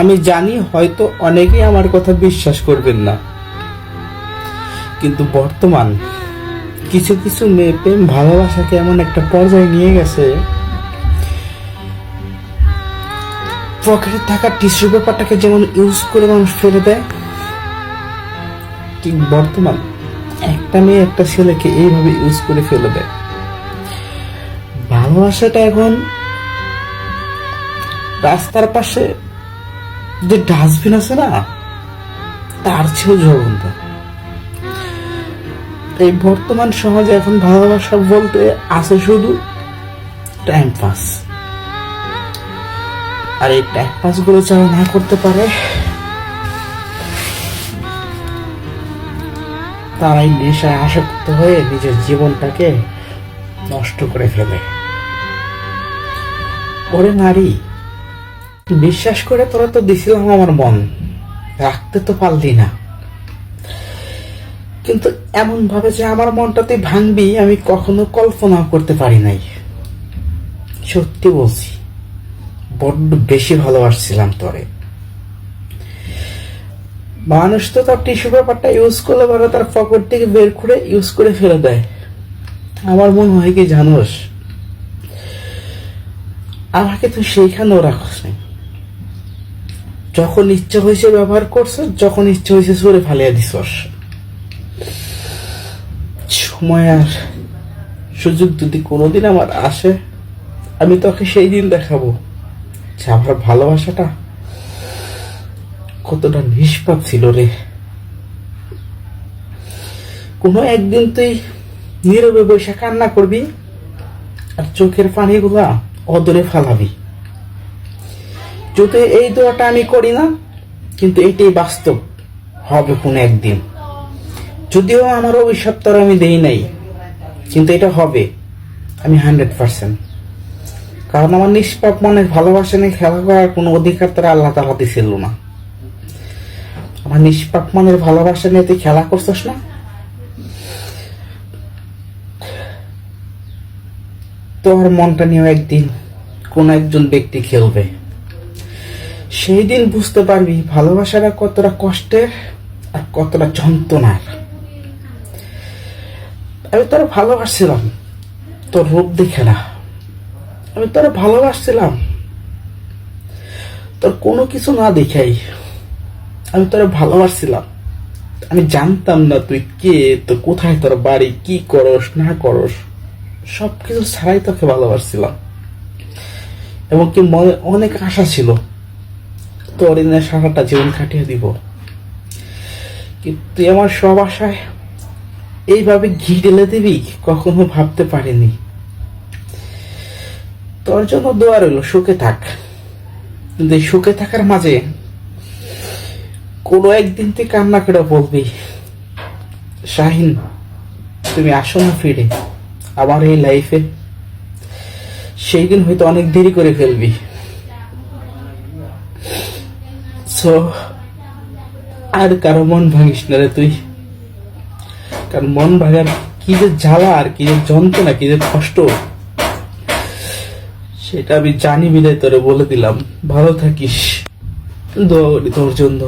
আমি জানি হয়তো অনেকেই আমার কথা বিশ্বাস করবেন না। কিন্তু বর্তমান কিছু কিছু মেয়ে প্রেম ভালোবাসাকে এমন একটা পর্যায়ে নিয়ে গেছে। পকেটে থাকা টিস্যু পেপারটাকে যেমন ইউজ করে মানুষ ফেলে দেয়, ঠিক বর্তমান একটা মেয়ে একটা ছেলেকে এইভাবে ইউজ করে ফেলে দেয়। ভালোবাসাটা এখন রাস্তার পাশে যে ডাস্টবিন আছে না, তার চেয়েও জঘন্য এই বর্তমান সমাজে এখন ভালোবাসা বলতে আছে শুধু টাইম পাস আর এই টাইম পাসগুলো যারা না করতে পারে, তারাই নেশায় আসক্ত হয়ে নিজের জীবনটাকে নষ্ট করে ফেলে ওরে নারী বিশ্বাস করে তোরা তো দিছিলাম আমার মন। রাখতে তো পারলি না। কিন্তু এমন ভাবে যে আমার মনটা তুই ভাঙবি, আমি কখনো কল্পনা করতে পারি নাই। সত্যি বলছি, বড্ড বেশি ভালোবাসছিলাম তোরে। মানুষ তো তার টিস্যু পেপারটা ইউজ করলে পরে তার পকেট থেকে বের করে ইউজ করে ফেলে দেয়। আমার মনে হয় কি জানোস? আমাকে তো সেইখানেও রাখস নাই। যখন ইচ্ছা হয়েছে ব্যবহার করছ, যখন ইচ্ছা হয়েছে সরে ফালিয়ে দিছস সময় আর সুযোগ যদি কোনোদিন আমার আসে, আমি তোকে সেই দিন দেখাবো যে আমার ভালোবাসাটা কতটা নিষ্পাপ ছিল রে। কোনো একদিন তুই নীরবে বৈশা কান্না করবি আর চোখের পানিগুলা অদরে ফালাবি। যদি এই দোয়াটা আমি করি না, কিন্তু এটাই বাস্তব হবে কোনো একদিন। যদিও আমার অভিশাপ তোর আমি দেই নাই, কিন্তু এটা হবে, আমি হান্ড্রেড পার্সেন্ট। কারণ আমার নিষ্পাপ মনের ভালোবাসা নিয়ে খেলা করার কোনো অধিকার তারা আল্লাহ তালা দিছিল না। আমার নিষ্পাপ মনের ভালোবাসা নিয়ে তুই খেলা করছিস না? তোর মনটা নিয়েও একদিন কোন একজন ব্যক্তি খেলবে। সেই দিন বুঝতে পারবি ভালোবাসাটা কতটা কষ্টের আর কতটা যন্ত্রণার। আমি তোর ভালোবাসছিলাম, তোর রূপ দেখে না। আমি তোর ভালোবাসছিলাম, তোর কোনো কিছু না দেখাই। আমি তোর ভালোবাসছিলাম, আমি জানতাম না তুই কে তো কোথায় তোর বাড়ি, কি করস, না করস। সব কিছু ছাড়াই তোকে ভালোবাসছিলাম। এবং কি মনে অনেক আশা ছিল তোর এনে সারাটা জীবন কাটিয়ে দিব। কিন্তু আমার সব আশায় এইভাবে ঘি ঢেলে দিবি? কখনো ভাবতে পারিনি। তোর জন্য দোয়া রইল, সুখে থাক। কিন্তু এই সুখে থাকার মাঝে কোনো একদিন তুই কান্না করে বলবি, শাহিন, তুমি আসো না ফিরে। আমার এই লাইফে সেই দিন হয়তো অনেক দেরি করে ফেলবি। সো আর কারও মন ভাঙিস না রে তুই। কারণ মন ভাঙার কি যে জ্বালা আর কি যে যন্ত্রণা, কি যে কষ্ট। সেটা আমি জানি বিদায় তোরে বলে দিলাম। ভালো থাকিস। দৌড় তোর জন্য।